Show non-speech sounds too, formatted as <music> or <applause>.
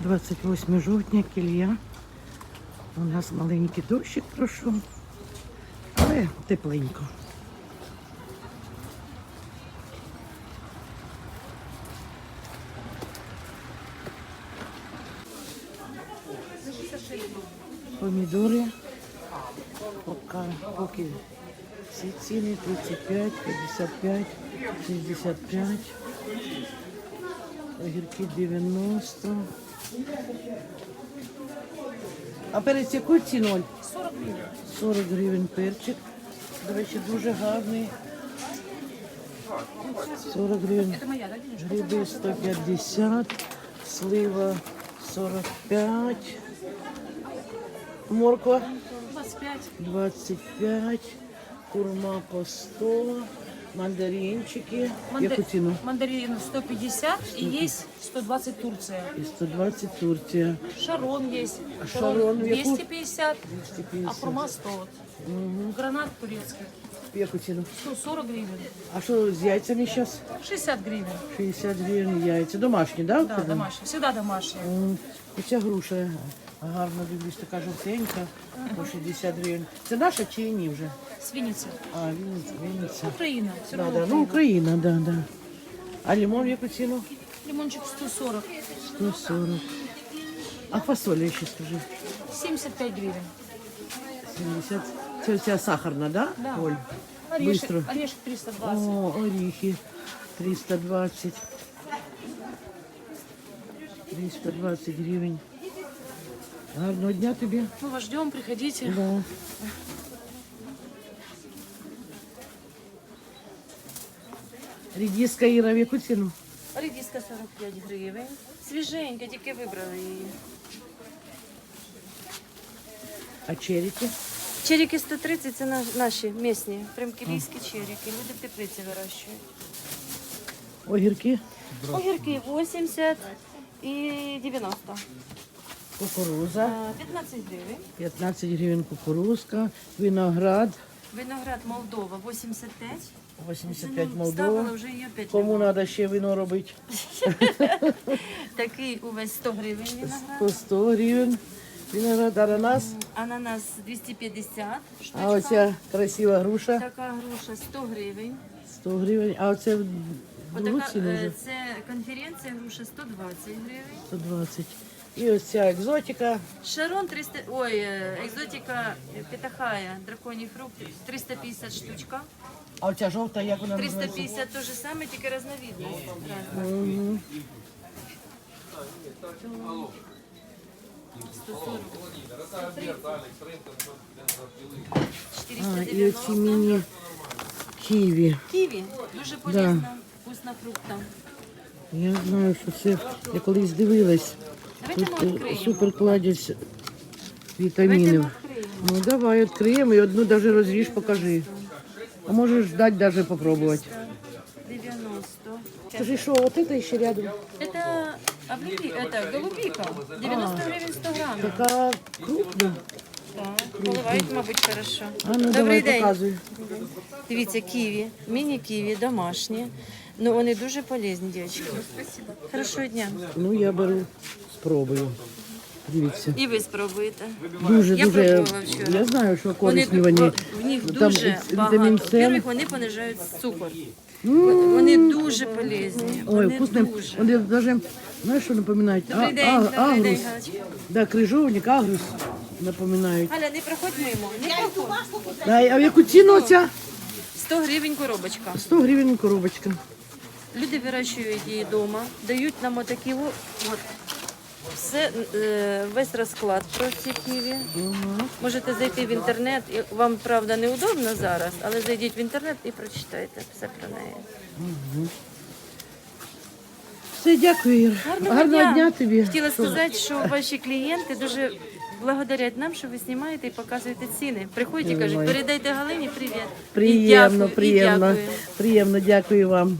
28 жовтня, кілья. У нас маленький дощик пройшов, але тепленько. Помідори. Поки, поки всі ціни 35, 55, 65. Огірки 90. А перець яку ціну? 40 гривень. 40 гривень перчик. До речі, дуже гарний. 40 гривень. Гриби 150, слива 45, морква 25. 25, курма по 100, мандаринчики. Манда- Яку ціну? Мандарин 150 и есть 120 Турция. І 120 Турція. Шарон есть. А шарон в яку? 250, а 250. хурма 100. Угу. Гранат турецкий. Яку ціну? 140 гривен. А що з яйцями зараз? 60 гривен. 60 гривень яйця. Домашні, да? Да, домашний. Всегда домашний. М, Оця груша гарно дивлюсь, така жовтенька, по 60 гривень. Це наша чи ні вже? Свиница. А, Вінниця, Вінниця. Украина. Все Да, равно да. Ну, Україна, да, да. А лимон в яку ціну? Лимончик 140. 140. А фасоля ще скажи? 75 гривен. 70. Це оця сахарна, да? Да. Оль? Орешек, Быстро. орешек 320. О, оріхи. 320. 320 гривень. Гарного дня тобі. Мы вас ждем, приходите. Да. Рідіска Іра, в яку ціну? Редиска 45 гривень. Свіженька, тільки вибрали її. А черіки? Черіки 130 це наші місні, примкілійські черіки. Люди в теплиці вирощують. Огірки, Огірки 80 і 90. кукуруза, А, 15 гривень. 15 гривень кукурузка, виноград, Виноград Молдова 85. 85 Ставила Молдова. вже її опять. Кому треба ще вино робити? <laughs> Такий увесь 100 гривень По виноград. 100 гривень. Виноград, ананас. Ананас 250 штучка. А оця красива груша Така груша 100 гривень. 100 гривень. А оце в другу Отака, ціну е, це конференція груша 120 гривень. 120. І ось ця екзотика. Шарон 300, ой, е, екзотика е, питахая, драконій фрукт 350 штучка. А оця жовта, як вона називається? 350 то же саме, тільки разновидність. разна. Мгм. 140. А, і 490. оці міні ківі. Ківі, дуже полезна, вкусна фрукта. Я знаю, що це я колись дивилась. Давайте Тут ми е, відкриємо. супер кладять Давайте вітамінів. ми відкриємо. Ну давай відкриємо і одну навіть розріж, покажи. А можеш дати навіть попробувати. 90. Скажи, що от це ще рядом? Это, облепи, это голубика. 90 гривень 100 грамм. Така крупна. Так, поливають, мабуть, хорошо. А ну давай Добрий день. показуй. Дивіться, ківі, міні-ківі, домашні. Ну, вони дуже полезні, дівчатки. Хорошого дня. Ну я беру, спробую. Дивіться. І ви спробуєте. Дуже Я дуже. пробувала вчора. Я знаю, що корисні вони. в них Там дуже вітамін багато. С. Во-первых, вони понижають цукор. Вони дуже полезні. Ой, Вони вкусні. дуже. Вони навіть, знаєш, що напоминають? Добрий день, а- добрий агрус. день, Галочка. Да, крижовник, агрус напоминають. Галя, не проходь мимо. Не проходь. Да, а в яку ціну ця? 100 гривень коробочка. 100 гривень коробочка. Люди вирощують її вдома, дають нам отакі о- от. Все, е, весь розклад про ці ківі. Можете зайти в інтернет. і Вам, правда, неудобно зараз, але зайдіть в інтернет і прочитайте все про неї. Все, дякую, Ір. Гарного, дня. тобі. Хотіла сказати, що ваші клієнти дуже благодарять нам, що ви знімаєте і показуєте ціни. Приходять і кажуть, передайте Галині привіт. І Приємно, дякую, і приємно. дякую. Приємно, дякую вам.